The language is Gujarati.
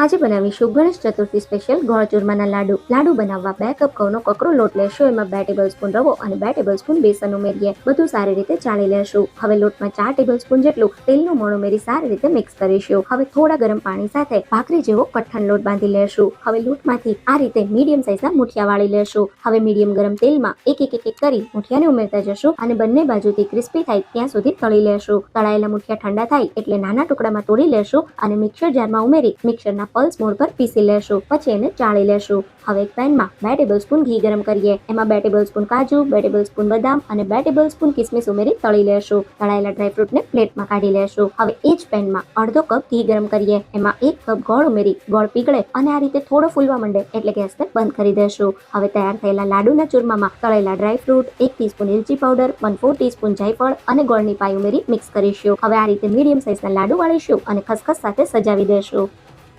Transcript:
આજે બનાવીશું ગણેશ ચતુર્થી સ્પેશિયલ ગોળ ચૂરમાના લાડુ. લાડુ બનાવવા બે કપ ઘઉંનો કકરો લોટ લેશો. એમાં બે ટેબલ સ્પૂન રવો અને બે ટેબલ સ્પૂન બેસન ઉમેરીએ. બધું સારી રીતે ચાળી લેશું. હવે લોટમાં ચાર ટેબલ સ્પૂન જેટલું તેલનું મોણ ઉમેરી સારી રીતે મિક્સ કરીશું. હવે થોડા ગરમ પાણી સાથે ભાખરી જેવો કઠણ લોટ બાંધી લેશું. હવે લોટમાંથી આ રીતે મીડિયમ સાઇઝના મુઠિયા વાળી લેશું. હવે મીડિયમ ગરમ તેલમાં એક એક એક એક કરી મુઠિયાને ઉમેરતા જશું અને બંને બાજુથી ક્રિસ્પી થાય ત્યાં સુધી તળી લેશું. તળાયેલા મુઠિયા ઠંડા થાય એટલે નાના ટુકડામાં તોડી લેશું અને મિક્સર જારમાં ઉમેરી મિક્સરના પલ્સ મોડ પર પીસી લેશું, પછી એને ચાળી લેશું. હવે એક પેનમાં બે ટેબલ સ્પૂન ઘી ગરમ કરીએ. એમાં બે ટેબલ સ્પૂન કાજુ, બે ટેબલ સ્પૂન બદામ અને બે ટેબલ સ્પૂન કિસમિસ ઉમેરી તળી લેશું. તળાયેલા ડ્રાયફ્રૂટને પ્લેટમાં કાઢી લેશું. હવે એ જ પેનમાં અડધો કપ ઘી ગરમ કરીએ. એમાં એક કપ ગોળ ઉમેરી, ગોળ પીગળે અને આ રીતે થોડો ફૂલવા માંડે એટલે ગેસને બંધ કરી દેશું. હવે તૈયાર થયેલા લાડુના ચૂરમામાં તળેલા ડ્રાયફ્રૂટ એક ટીસ્પૂન ઇલચી પાવડર વન ફોર ટીસ્પૂન જાયફળ અને ગોળની પાઈ ઉમેરી મિક્સ કરીશું. હવે આ રીતે મીડિયમ સાઇઝના લાડુ વાળીશું અને ખસખસ સાથે સજાવી દેશું.